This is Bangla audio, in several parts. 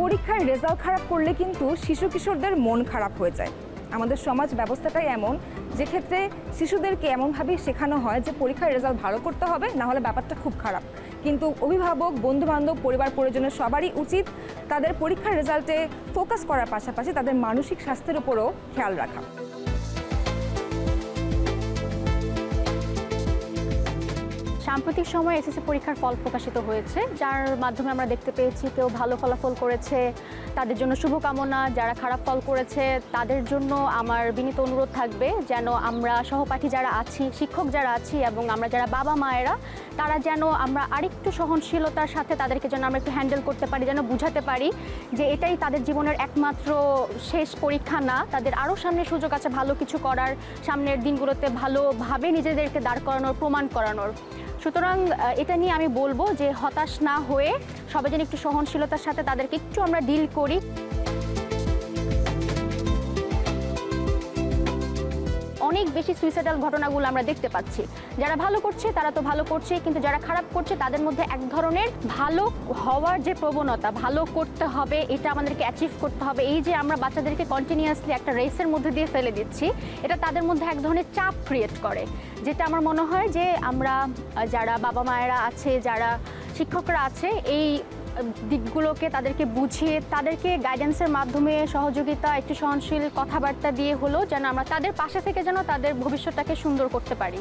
পরীক্ষার রেজাল্ট খারাপ করলে কিন্তু শিশু কিশোরদের মন খারাপ হয়ে যায়। আমাদের সমাজ ব্যবস্থাটাই এমন, যে ক্ষেত্রে শিশুদেরকে এমনভাবেই শেখানো হয় যে পরীক্ষার রেজাল্ট ভালো করতে হবে, না হলে ব্যাপারটা খুব খারাপ। কিন্তু অভিভাবক, বন্ধুবান্ধব, পরিবার, পরিজনের সবারই উচিত তাদের পরীক্ষার রেজাল্টে ফোকাস করার পাশাপাশি তাদের মানসিক স্বাস্থ্যের উপরও খেয়াল রাখা। সাম্প্রতিক সময়ে এসএসসি পরীক্ষার ফল প্রকাশিত হয়েছে, যার মাধ্যমে আমরা দেখতে পেয়েছি কেউ ভালো ফলাফল করেছে, তাদের জন্য শুভকামনা, যারা খারাপ ফল করেছে, তাদের জন্য আমার বিনীত অনুরোধ থাকবে যেন আমরা সহপাঠী যারা আছি, শিক্ষক যারা আছি এবং আমরা যারা বাবা মায়েরা, তারা যেন আমরা আরেকটু সহনশীলতার সাথে তাদেরকে যেন আমরা একটু হ্যান্ডেল করতে পারি, যেন বুঝাতে পারি যে এটাই তাদের জীবনের একমাত্র শেষ পরীক্ষা না। তাদের আরও সামনে সুযোগ আছে ভালো কিছু করার, সামনের দিনগুলোতে ভালোভাবে নিজেদেরকে দাঁড় করানোর, প্রমাণ করানোর। সুতরাং এটা নিয়ে আমি বলব যে হতাশ না হয়ে সবাই যেন একটু সহনশীলতার সাথে তাদেরকে একটু আমরা ডিল করি। অনেক বেশি সুইসাইডাল ঘটনাগুলো আমরা দেখতে পাচ্ছি। যারা ভালো করছে, তারা তো ভালো করছে, কিন্তু যারা খারাপ করছে, তাদের মধ্যে এক ধরনের ভালো হওয়ার যে প্রবণতা, ভালো করতে হবে, এটা আমাদেরকে অ্যাচিভ করতে হবে। এই যে আমরা বাচ্চাদেরকে কন্টিনিউয়াসলি একটা রেসের মধ্যে দিয়ে ফেলে দিচ্ছি, এটা তাদের মধ্যে এক ধরনের চাপ ক্রিয়েট করে। যেটা আমার মনে হয় যে আমরা, যারা বাবা মায়েরা আছে, যারা শিক্ষকরা আছে, এই দিকগুলোকে তাদেরকে বুঝিয়ে, তাদেরকে গাইডেন্সের মাধ্যমে সহযোগিতা, একটি সহনশীল কথাবার্তা দিয়ে হলো যেন আমরা তাদের পাশে থেকে যেন তাদের ভবিষ্যৎটাকে সুন্দর করতে পারি।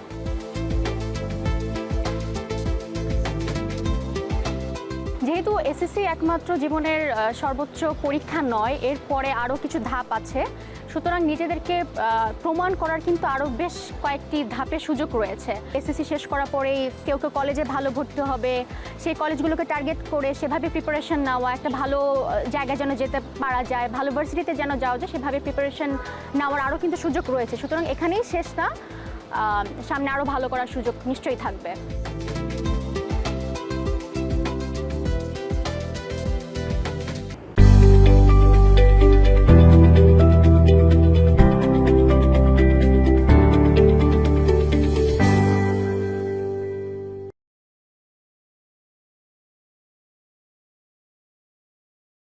যেহেতু এসএসসি একমাত্র জীবনের সর্বোচ্চ পরীক্ষা নয়, এরপরে আরও কিছু ধাপ আছে। সুতরাং নিজেদেরকে প্রমাণ করার কিন্তু আরও বেশ কয়েকটি ধাপের সুযোগ রয়েছে। এসএসসি শেষ করার পরেই কেউ কেউ কলেজে ভালো ভর্তি হবে, সেই কলেজগুলোকে টার্গেট করে সেভাবে প্রিপারেশন নেওয়া, একটা ভালো জায়গায় যেন যেতে পারা যায়, ভালো ভার্সিটিতে যেন যাওয়া যায়, সেভাবে প্রিপারেশন নেওয়ার আরও কিন্তু সুযোগ রয়েছে। সুতরাং এখানেই শেষ না সামনে আরও ভালো করার সুযোগ নিশ্চয়ই থাকবে।